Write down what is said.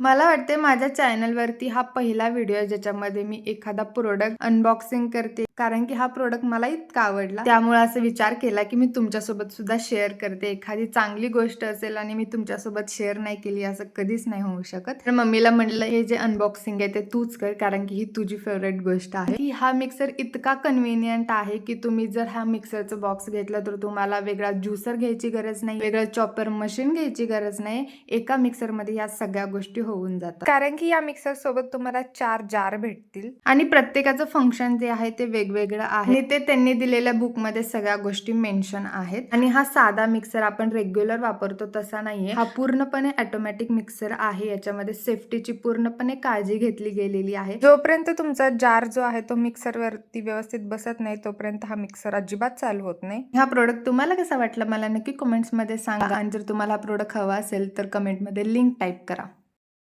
मला वाटते माझ्या चॅनलवरती हा पहिला व्हिडिओ आहे ज्याच्यामध्ये मी एखादा प्रोडक्ट अनबॉक्सिंग करते. कारण की हा प्रोडक्ट मला इतका आवडला. त्यामुळे असं विचार केला की मी तुमच्यासोबत सुद्धा शेअर करते. एखादी चांगली गोष्ट असेल आणि मी तुमच्यासोबत शेअर नाही केली असं कधीच नाही होऊ शकत. तर मम्मीला म्हटलं हे जे अनबॉक्सिंग आहे ते तूच कर कारण की ही तुझी फेवरेट गोष्ट आहे. की हा मिक्सर इतका कन्व्हिनियंट आहे की तुम्ही जर हा मिक्सरचं बॉक्स घेतला तर तुम्हाला वेगळा ज्युसर घ्यायची गरज नाही वेगळं चॉपर मशीन घ्यायची गरज नाही. एका मिक्सरमध्ये या सगळ्या गोष्टी होऊन जातात. कारण की या मिक्सर सोबत तुम्हाला चार जार भेटतील. आणि प्रत्येकाचं फंक्शन जे आहे ते वेगवेगळं आहे. आणि ते त्यांनी दिलेल्या बुकमध्ये सगळ्या गोष्टी मेन्शन आहेत. आणि हा साधा मिक्सर आपण रेग्युलर वापरतो तसा नाहीये. हा पूर्णपणे ऑटोमॅटिक मिक्सर आहे. याच्यामध्ये सेफ्टीची पूर्णपणे काळजी घेतली गेलेली आहे. जोपर्यंत तुमचा जार जो आहे तो मिक्सर वरती व्यवस्थित बसत नाही तोपर्यंत हा मिक्सर अजिबात चालू होत नाही. हा प्रोडक्ट तुम्हाला कसा वाटला मला नक्की कमेंट्समध्ये सांगा. आणि जर तुम्हाला हा प्रोडक्ट हवा असेल तर कमेंटमध्ये लिंक टाईप करा.